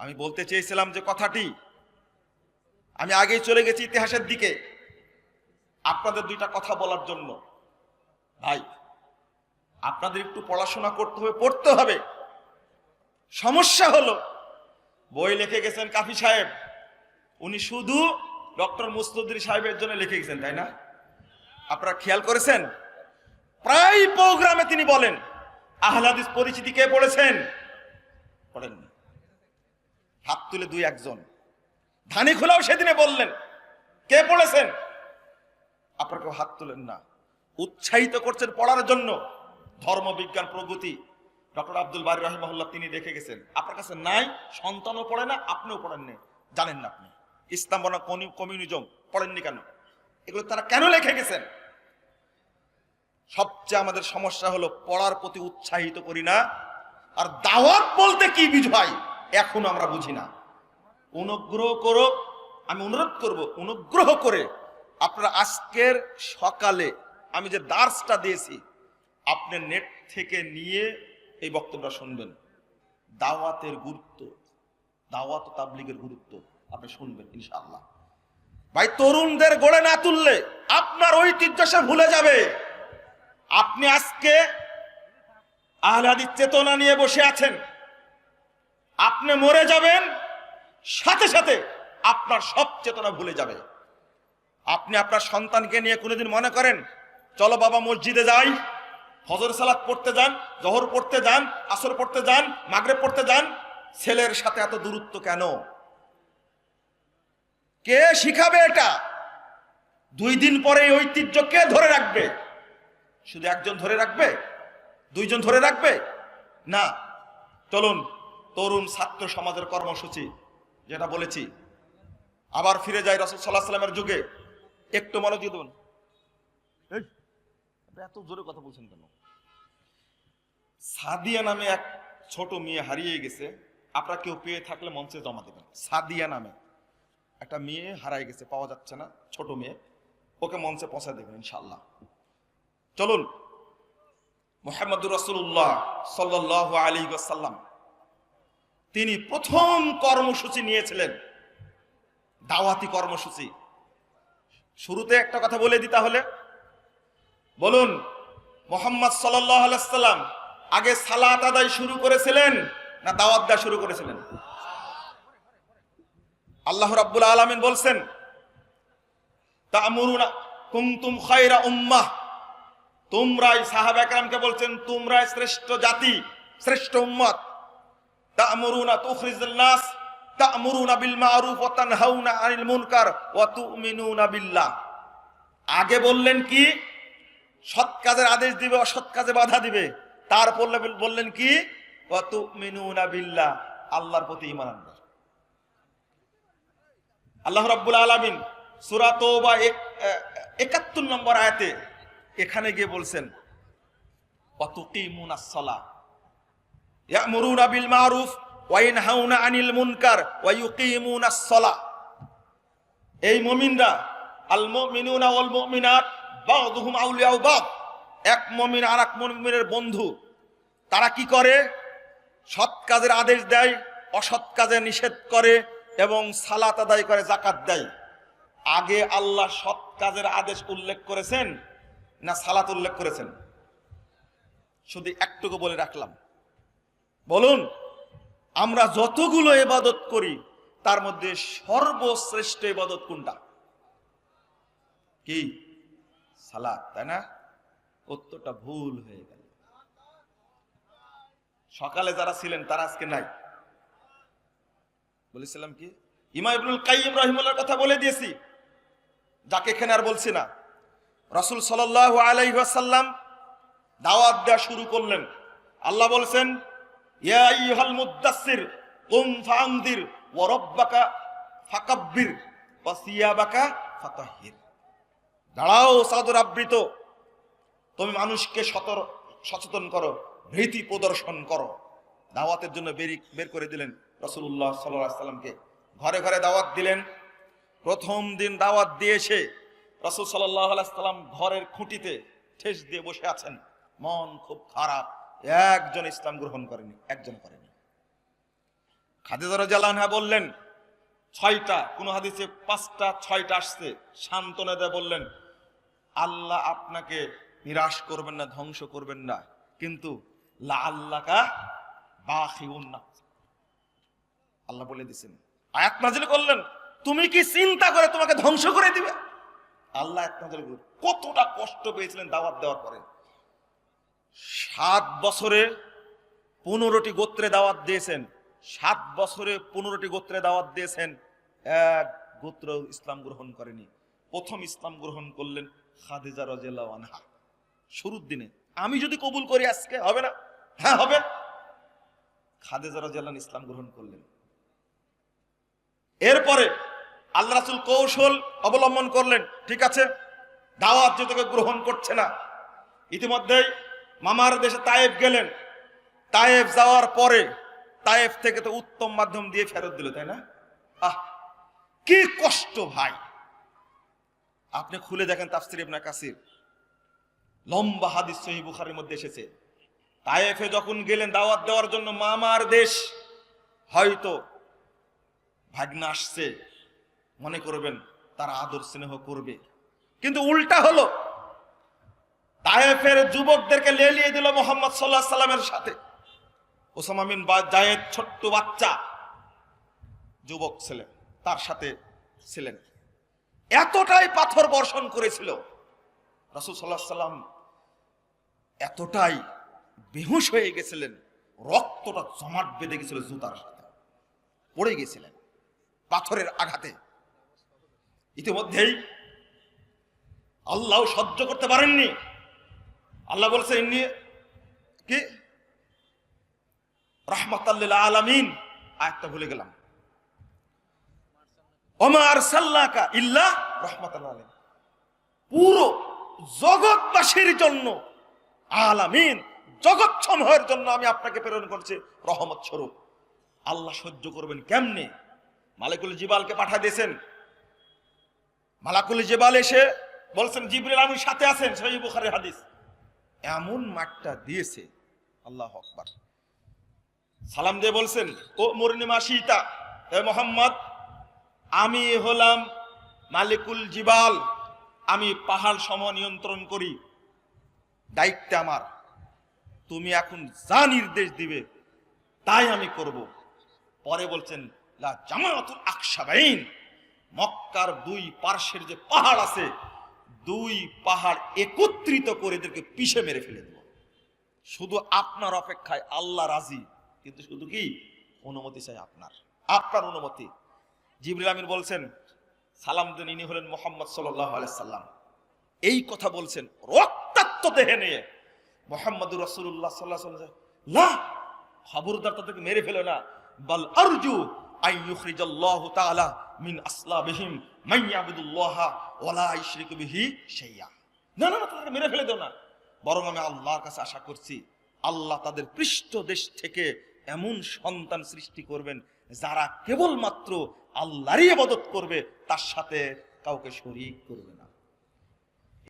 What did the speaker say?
আমি বলতে চেয়েছিলাম যে কথাটি। আমি আগেই চলে গেছি ইতিহাসের দিকে। আপনাদের দুইটা কথা বলার জন্য। ভাই, আপনাদের একটু পড়াশোনা করতে হবে, পড়তে হবে। সমস্যা হলো, বই লিখে গেছেন কাফি সাহেব। উনি শুধু ডক্টর মুস্তদির সাহেবের জন্য লিখে গেছেন, তাই না? আপনারা খেয়াল করেছেন? প্রায় প্রোগ্রামে তিনি বলেন, আহলাদিস পরিচিতি কে পড়েছেন? পড়েননি। হাত তুলে দুই একজন। ধানি খোলাও সেদিনে বললেন, কে পড়েছেন আপনার কেউ হাত তুলেন না। উৎসাহিত করছেন পড়ার জন্য। ধর্মবিজ্ঞান প্রগতি। ডক্টর আব্দুল বারি রহিমহল্লা তিনি দেখে গেছেন। আপনার কাছে নাই, সন্তানও পড়ে না, আপনিও পড়েননি জানেন না আপনি। ইসলাম বনা কমিউনিজম পড়েননি কেন? এগুলো তারা কেন লেখে গেছেন? সবচেয়ে আমাদের সমস্যা হলো, পড়ার প্রতি উৎসাহিত করি না। আর দাওয়াত বলতে কি বুঝাই? এখনও আমরা বুঝি না। অনুগ্রহ করো, আমি অনুরোধ করব, অনুগ্রহ করে আপনারা আজকের সকালে আমি যে দার্সটা দিয়েছি, আপনি নেট থেকে নিয়ে এই বক্তব্যটা শুনবেন। দাওয়াতের গুরুত্ব, দাওয়াত তাবলিগের গুরুত্ব আপনি শুনবেন, ইনশাআল্লাহ। ভাই, তরুণদের গড়ে না তুললে আপনার ঐতিহ্য সে ভুলে যাবে। আপনি আজকে আহলাদির চেতনা নিয়ে বসে আছেন। আপনি মরে যাবেন, সাথে সাথে আপনার সব চেতনা ভুলে যাবে। আপনি আপনার সন্তানকে নিয়ে কোনোদিন মনে করেন, চলো বাবা মসজিদে যাই, ফজর সালাত পড়তে যান, জহর পড়তে যান, আসর পড়তে যান মাগরে পড়তে যান। ছেলের সাথে এত দূরত্ব কেন? কে শিখাবে এটা? দুই দিন পরে এই ঐতিহ্য কে ধরে রাখবে? শুধু একজন ধরে রাখবে? দুইজন ধরে রাখবে? না। চলুন তরুণ ছাত্র সমাজের কর্মসূচি, যেটা বলেছি। আবার ফিরে যায় রসদ সাল্লাহ সাল্লামের যুগে। একটু মনোযোগ দেবেন? এত জোরে কথা বলছেন কেন? সাদিয়া নামে এক ছোট মেয়ে হারিয়ে গেছে। আপনারা কেউ পেয়ে থাকলে মঞ্চে জমা দেবেন। সাদিয়া নামে একটা মেয়ে হারাই গেছে, পাওয়া যাচ্ছে না, ছোট মেয়ে। ওকে মঞ্চে পৌঁছে দেবেন ইনশাল্লাহ চলুন, মোহাম্মদুর রসুল্লাহ সাল্লাহ আলী সাল্লাম তিনি প্রথম কর্মসূচি নিয়েছিলেন। দাওয়াতি কর্মসূচি। শুরুতে একটা কথা বলে দিই তাহলে। বলুন, মোহাম্মদ আলাইসাল্লাম আগে সালাত আদায় শুরু করেছিলেন না দাওয়াত দেওয়া শুরু করেছিলেন? আল্লাহ রাব্বুল আলামিন বলছেন, তা'মুরুনা কুনতুম খায়রা উম্মাহ। তোমরাই সাহাবা একরামকে বলছেন, তোমরাই শ্রেষ্ঠ জাতি, শ্রেষ্ঠ উম্মত। তা'মুরুনা তুখরিজুন নাস, তা'মুরুনা বিল মা'রুফ ওয়া তানহাউনা আনিল মুনকার ওয়া আগে বললেন কি? সৎ কাজের আদেশ দিবে, অসৎ কাজে বাধা দিবে। তারপর বললেন কি? ওয়া তু'মিনুনা বিল্লাহ। আল্লাহর প্রতি ঈমান আনবে। আল্লাহ রাব্বুল আলামিন সূরা তওবা এক- একাত্তর নম্বর আয়াতে এখানে গিয়ে বলছেন ওয়াতুকিমুনাস সালাহ। মুনকার এই আল বাযুহুম আউলিয়াউ বাদ এক মুমিন আর এক মুমিনের বন্ধু। তারা কি করে? সৎ কাজের আদেশ দেয়, অসৎ কাজে নিষেধ করে এবং সালাত আদায় করে জাকাত দেয়। আগে আল্লাহ সৎ কাজের আদেশ উল্লেখ করেছেন না সালাত উল্লেখ করেছেন? শুধু একটুকু বলে রাখলাম। বলুন, আমরা যতগুলো এবাদত করি, তার মধ্যে সর্বশ্রেষ্ঠ এবাদত কোনটা? কি? সালাত, তাই না? উত্তরটা ভুল হয়ে গেল। সকালে যারা ছিলেন, তারা আজকে নাই। বলেছিলাম কি? ইমা ইবনুল কাইম রহিমুল্লাহর কথা বলে দিয়েছি। যাকে এখানে আর বলছি না। রসুল সাল্লাহ আলাইসাল্লাম দাওয়াত দেওয়া শুরু করলেন। আল্লাহ বলছেন ইয়া আইয়ুহাল মুদ্দাসসির কুম ফাআনদির, ওয়া রাব্বাকা ফাকাব্বির, ওয়া দাঁড়াও সাদর আবৃত। তুমি মানুষকে সতর, সচেতন করো, ভীতি প্রদর্শন করো। দাওয়াতের জন্য বেরি, বের করে দিলেন রসুল্লাহ সাল্লাহ সাল্লামকে। ঘরে ঘরে দাওয়াত দিলেন। প্রথম দিন দাওয়াত দিয়ে এসে রসুল সাল্লাহ সাল্লাম ঘরের খুঁটিতে ঠেস দিয়ে বসে আছেন। মন খুব খারাপ। একজন ইসলাম গ্রহণ করেনি, একজন করেনি। খাদিজা জালানহা বললেন, ছয়টা, কোন হাদিসে পাঁচটা, ছয়টা আসছে, সান্ত্বনা দেয় বললেন, আল্লাহ আপনাকে নিরাশ করবেন না, ধ্বংস করবেন না, কিন্তু আল্লাহ বলে দিছেন, আয়াত নাজিল করলেন, তুমি কি চিন্তা করে তোমাকে ধ্বংস করে দিবে? আল্লাহ আয়াত নাজিল কতটা কষ্ট পেয়েছিলেন দাওয়াত দেওয়ার পরে। সাত বছরে পনেরোটি গোত্রে দাওয়াত দিয়েছেন। সাত বছরে পনেরোটি গোত্রে দাওয়াত দিয়েছেন। এক গোত্র ইসলাম গ্রহণ করেনি। প্রথম ইসলাম গ্রহণ করলেন খাদিজা আনহা। শুরুর দিনে। আমি যদি কবুল করি আজকে, হবে না? হ্যাঁ হবে। খাদিজা আনহা ইসলাম গ্রহণ করলেন। এরপরে আল্লাহ রাসূল কৌশল অবলম্বন করলেন। ঠিক আছে? দাওয়াত যে গ্রহণ করছে না। ইতিমধ্যেই মামার দেশে তায়েফ গেলেন। তায়েফ যাওয়ার পরে তায়েফ থেকে তো উত্তম মাধ্যম দিয়ে ফেরত দিল, তাই না? আহ, কি কষ্ট ভাই। আপনি খুলে দেখেন তাফসির ইবনে কাসির। লম্বা হাদিস সহিহ বুখারীর মধ্যে এসেছে। তায়েফে যখন গেলেন দাওয়াত দেওয়ার জন্য মামার দেশ, হয়তো ভাগ্না আসছে। মনে করবেন তারা আদর স্নেহ করবে। কিন্তু উল্টা হলো তায়েফের যুবকদেরকে লেলিয়ে দিল মোহাম্মদ সাল্লাহ সাল্লামের সাথে। ওসামা বিন বা জায়েদ ছোট্ট বাচ্চা, যুবক ছিলেন তার সাথে ছিলেন। এতটাই পাথর বর্ষণ করেছিল। রাসূল সাল্লাহ সাল্লাম এতটাই বেহুশ হয়ে গেছিলেন, রক্তটা জমাট বেঁধে গেছিল জুতার সাথে। পড়ে গেছিলেন পাথরের আঘাতে। ইতিমধ্যেই আল্লাহ সহ্য করতে পারেননি। আল্লাহ বলছে, ইন্নি কি? রহমতাল্লিল আলামিন। আয়াতটা ভুলে গেলাম। ওমার সাল্লাকা ইল্লা আলামিন। পুরো জগৎবাসীর জন্য আলামিন, জগৎ সমূহের জন্য আমি আপনাকে প্রেরণ করছি রহমত স্বরূপ। আল্লাহ সহ্য করবেন কেমনে? মালিকুল জিবালকে পাঠা দিয়েছেন। মালাকুল জিবাল এসে বলছেন, জিবরিল আমি সাথে আছেন সহি বুখারীর হাদিস। এমন মাঠটা দিয়েছে, আল্লাহ আকবার। সালাম দিয়ে বলছেন, ও মর্নিমা সীতা, হে মোহাম্মদ, আমি হলাম মালিকুল জিবাল, আমি পাহাড় সম নিয়ন্ত্রণ করি, দায়িত্বে আমার। তুমি এখন যা নির্দেশ দিবে, তাই আমি করব। পরে বলছেন, লা জামাতুল আকসাবাইন, মক্কার দুই পার্শ্বের যে পাহাড় আছে দুই পাহাড় একত্রিত করে এদেরকে পিষে মেরে ফেলে দেব। শুধু আপনার অপেক্ষায় আল্লাহ রাজি, কিন্তু শুধু কি? অনুমতি চাই আপনার। আপনার অনুমতি। জিবরিল আমিন বলছেন, সালাম দিন ইনি হলেন মোহাম্মদ সাল্লাম। এই কথা বলছেন রক্তাক্ত দেহে নিয়ে। মোহাম্মদ রসুল্লাহ সাল্লাহ খবরদার তাদেরকে মেরে ফেলো না। বল আরজু আই ইউখরিজাল্লাহু তাআলা মিন আসলাবিহিম মান ইয়াবুদুল্লাহ ওলা ইশরিকু বিহি শাইয়া। না না না তাদেরকে মেরে ফেলে দেও না। বরং আমি আল্লাহর কাছে আশা করছি, আল্লাহ তাদের পৃষ্ঠ দেশ থেকে এমন সন্তান সৃষ্টি করবেন যারা কেবলমাত্র আল্লাহরই আবাদত করবে, তার সাথে কাউকে শরিক করবে না।